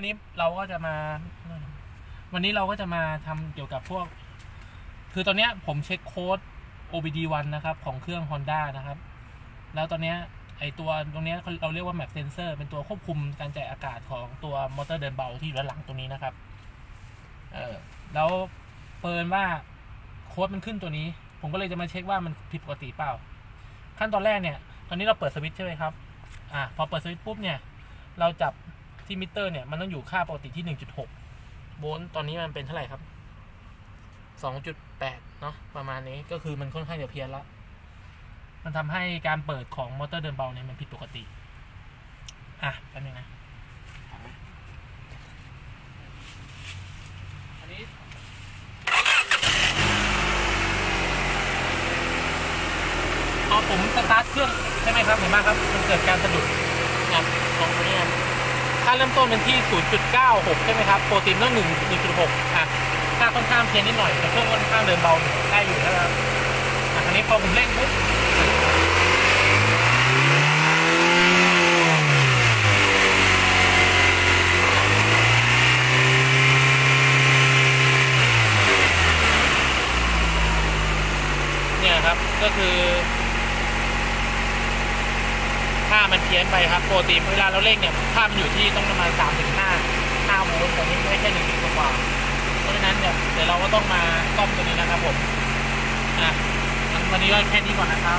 วันนี้เราก็จะมา วันนี้เราก็จะมาทำเกี่ยวกับพวก คือตอนเนี้ยผมเช็คโค้ด OBD1 นะครับ ของเครื่อง Honda นะครับ แล้วตอนเนี้ยไอตัวตรงนี้เราเรียกว่า map sensor เป็นตัวควบคุมการจ่ายอากาศของตัวมอเตอร์เดินเบาที่อยู่ด้านหลังตรงนี้นะครับ เออแล้วเปินว่าโค้ดมันขึ้นตัวนี้ ผมก็เลยจะมาเช็คว่ามันผิดปกติเปล่า ขั้นตอนแรกเนี่ย ตอนนี้เราเปิดสวิตช์ใช่ไหมครับ อ่าพอเปิดสวิตช์ปุ๊บเนี่ย เราจับ ที่มิเตอร์เนี่ยมันต้องอยู่ค่าปกติที่ 1.6 โวลต์ตอนนี้มันเป็นเท่าไหร่ครับ 2.8 เนาะประมาณนี้ก็คือมันค่อนข้างจะเพี้ยนละมันทำให้การเปิดของมอเตอร์เดินเบาเนี่ยมันผิดปกติ อะแป๊บนึงนะ อันนี้พอผมสตาร์ทเครื่องใช่ไหมครับเห็นไหมครับ มันเกิดการสะดุดนะลองตัวนี้นะ ค่าเริ่มต้นเป็นที่ 0.96 ใช่ไหมครับ โปรตีนต้อง 1 1.6 อะค่าค่อนข้างเพี้ยนนิดหน่อยแต่เครื่องค่อนข้างเดินเบาได้อยู่นะครับอะอันนี้พอผมเร่งปุ๊บเนี่ยครับ ก็คือ ค่ามันเพี้ยนไปครับโปรตีนเวลาเราเร่งเนี่ยค่ามันอยู่ที่ต้องประมาณ3ถึง5 5โวลต์แต่นี่ไม่ใช่1กว่าเพราะฉะนั้นเนี่ยเดี๋ยวเราก็ต้องมาซ่อมตัวนี้นะครับผมอะวันนี้ก็แค่นี้ก่อนนะครับ